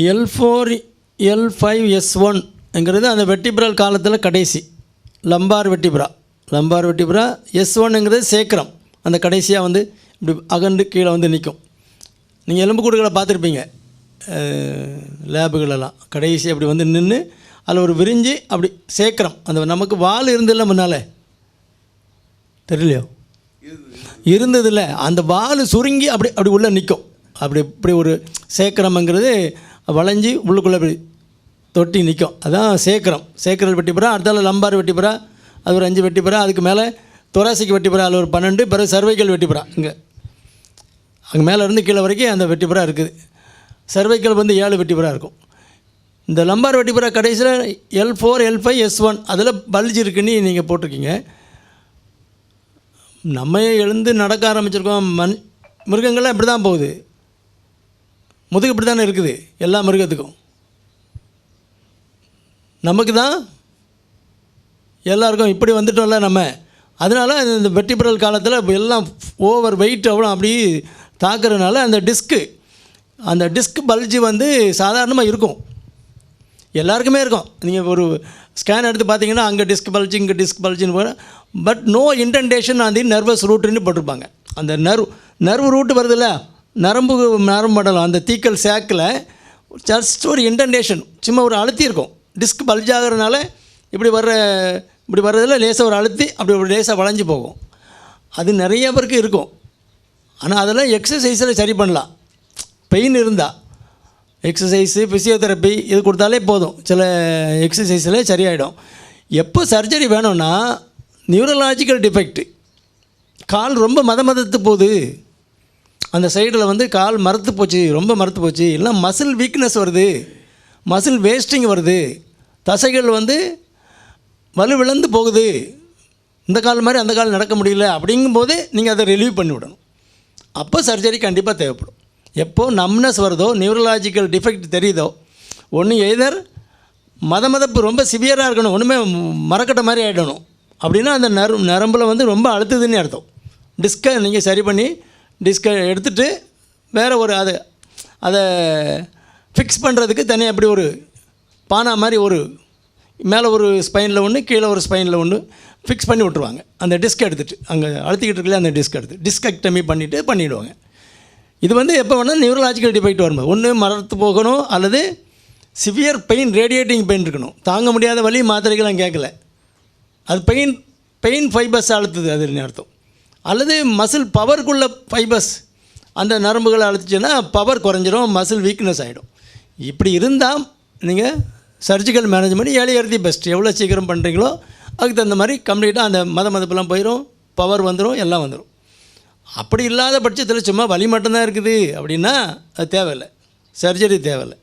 L four L five S ஒன்ங்கிறது அந்த vertebral காலத்தில் கடைசி. Lumbar vertebra. Lumbar vertebra S ஒன்னுங்கிறது சேக்கரம். அந்த கடைசியாக வந்து இப்படி அகண்டு கீழே வந்து நிற்கும் நீங்கள் எலும்பு கூடுகளை பார்த்துருப்பீங்க. லேபுகளெல்லாம். கடைசி அப்படி வந்து நின்று அதில் ஒரு விரிஞ்சு அப்படி சேக்கரம். அந்த நமக்கு வால் இருந்தில்ல முன்னால். தெரியலையோ? இருந்ததில்ல அந்த வால் சுருங்கி அப்படி அப்படி உள்ளே நிற்கும் அப்படி இப்படி ஒரு சேக்கரம்ங்கிறது வளைஞ்சி உள்ளுக்குள்ளே தொட்டி நிற்கும். அதான் சேக்கரம். சேக்கரல் வெட்டிப்புறா அடுத்தால லம்பார் வெட்டிப்புறா அது ஒரு அஞ்சு வெட்டிப்புறா அதுக்கு மேலே தொராசிக்கு வெட்டிப்புறா அதில் ஒரு பன்னெண்டு பிறகு சர்வைக்கல் வெட்டிப்புறா இங்கே. அங்கே மேலே இருந்து கீழே வரைக்கும் அந்த வெட்டிப்புறா இருக்குது. சர்வைக்கல் வந்து ஏழு வெட்டிப்புறா இருக்கும். இந்த லம்பார் வெட்டிப்புறா கடைசியில் L four L five S one அதில் பல்ஜ் இருக்குன்னு நீங்கள் போட்டிருக்கீங்க. நம்ம எழுந்து நடக்க ஆரம்பிச்சிருக்கோம்? மண் மிருகங்கள்லாம் இப்படி தான் போகுது. முதுகு இப்படி தானே இருக்குது? எல்லா மிருகத்துக்கும். நமக்கு தான் எல்லாருக்கும் இப்படி வந்துட்டோம்ல நம்ம. அதனால் இந்த வெட்டிப்புறல் காலத்தில் இப்போ எல்லாம் ஓவர் வெயிட் அவ்வளோ அப்படி தாக்குறதுனால அந்த டிஸ்க்கு அந்த டிஸ்க் பல்ஜி வந்து சாதாரணமாக இருக்கும். எல்லாருக்குமே இருக்கும். நீங்கள் ஒரு ஸ்கேன் எடுத்து பார்த்தீங்கன்னா அங்கே டிஸ்க் பல்ஜி இங்கே டிஸ்க் பல்ஜின்னு போகிற but no indentation on the nervous ரூட்டுன்னு போட்டிருப்பாங்க. அந்த நர்வ் நர்வ் ரூட்டு வருதுல்ல? நரம்பு நரம்பு மண்டலம் அந்த தீக்கல் சேக்கில் ஜஸ்ட் ஒரு இன்டென்டேஷன் சும்மா ஒரு அழுத்தி இருக்கும். டிஸ்க் பல்ஜ் ஆகிறதுனால இப்படி வர்ற இப்படி வர்றதில் லேசாக ஒரு அழுத்தி அப்படி ஒரு லேசாக வளைஞ்சு போகும். அது நிறைய பேருக்கு இருக்கும். ஆனால் அதெல்லாம் எக்ஸசைஸில் சரி பண்ணலாம். பெயின் இருந்தால் எக்ஸசைஸு ஃபிசியோதெரப்பி இது கொடுத்தாலே போதும். சில எக்ஸசைஸில் சரியாயிடும். எப்போ சர்ஜரி வேணும்னா நியூரலாஜிக்கல் டிஃபெக்ட் கால் ரொம்ப மத மதத்து போகுது. அந்த சைடில் வந்து கால் மறுத்து போச்சு ரொம்ப மறுத்து போச்சு. இல்லை மசில் வீக்னஸ் வருது. மசில் வேஸ்டிங் வருது. தசைகள் வந்து வலுவிழந்து போகுது. இந்த கால் மாதிரி அந்த கால் நடக்க முடியல அப்படிங்கும்போது நீங்கள் அதை ரிலீவ் பண்ணி விடணும். அப்போ சர்ஜரி கண்டிப்பாக தேவைப்படும். எப்போ நம்னஸ் வருதோ நியூரலாஜிக்கல் டிஃபெக்ட் தெரியுதோ ஒன்று எய்தர் மத மதப்பு ரொம்ப சிவியராக இருக்கணும் ஒன்றுமே மறக்கட்ட மாதிரி ஆகிடணும் அப்படின்னா அந்த நர நரம்பில் வந்து ரொம்ப அழுத்துதுன்னு அர்த்தம். டிஸ்கை நீங்கள் சரி பண்ணி டிஸ்கை எடுத்துட்டு வேறு ஒரு அதை அதை ஃபிக்ஸ் பண்ணுறதுக்கு தனியாக அப்படி ஒரு பானா மாதிரி ஒரு மேலே ஒரு ஸ்பைனில் ஒன்று கீழே ஒரு ஸ்பைனில் ஒன்று ஃபிக்ஸ் பண்ணி விட்ருவாங்க அந்த டிஸ்க் எடுத்துகிட்டு அங்கே அழுத்திக்கிட்டு இருக்கல அந்த டிஸ்க் எடுத்து டிஸ்கெக்டமி பண்ணிவிட்டு பண்ணிவிடுவாங்க இது வந்து எப்போ வேணால் நியூரலாஜிக்கல் டிஃபெக்ட் வரும்போது. ஒன்று மரத்து போகணும் அல்லது சிவியர் பெயின் ரேடியேட்டிங் பெயின் இருக்கணும். தாங்க முடியாத வழி மாத்திரைகள்லாம் கேட்கல அது பெயின் பெயின் ஃபைபர்ஸ் அழுத்துது அதுன்னு அர்த்தம்? அல்லது மசில் பவருக்குள்ள ஃபைபர்ஸ் அந்த நரம்புகளை அழைச்சிச்சுன்னா பவர் குறைஞ்சிரும் மசில் வீக்னஸ் ஆகிடும் இப்படி இருந்தால் நீங்கள் சர்ஜிக்கல் மேனேஜ்மெண்ட் ஏழை எழுதி பெஸ்ட் எவ்வளோ சீக்கிரம் பண்ணுறீங்களோ அதுக்கு தகுந்த மாதிரி கம்ப்ளீட்டாக அந்த மத மதப்பெல்லாம் போயிடும் பவர் வந்துடும் எல்லாம் வந்துடும் அப்படி இல்லாத பட்சத்தில் சும்மா வலி மட்டும்தான் இருக்குது அப்படின்னா அது தேவையில்லை. சர்ஜரி தேவையில்லை.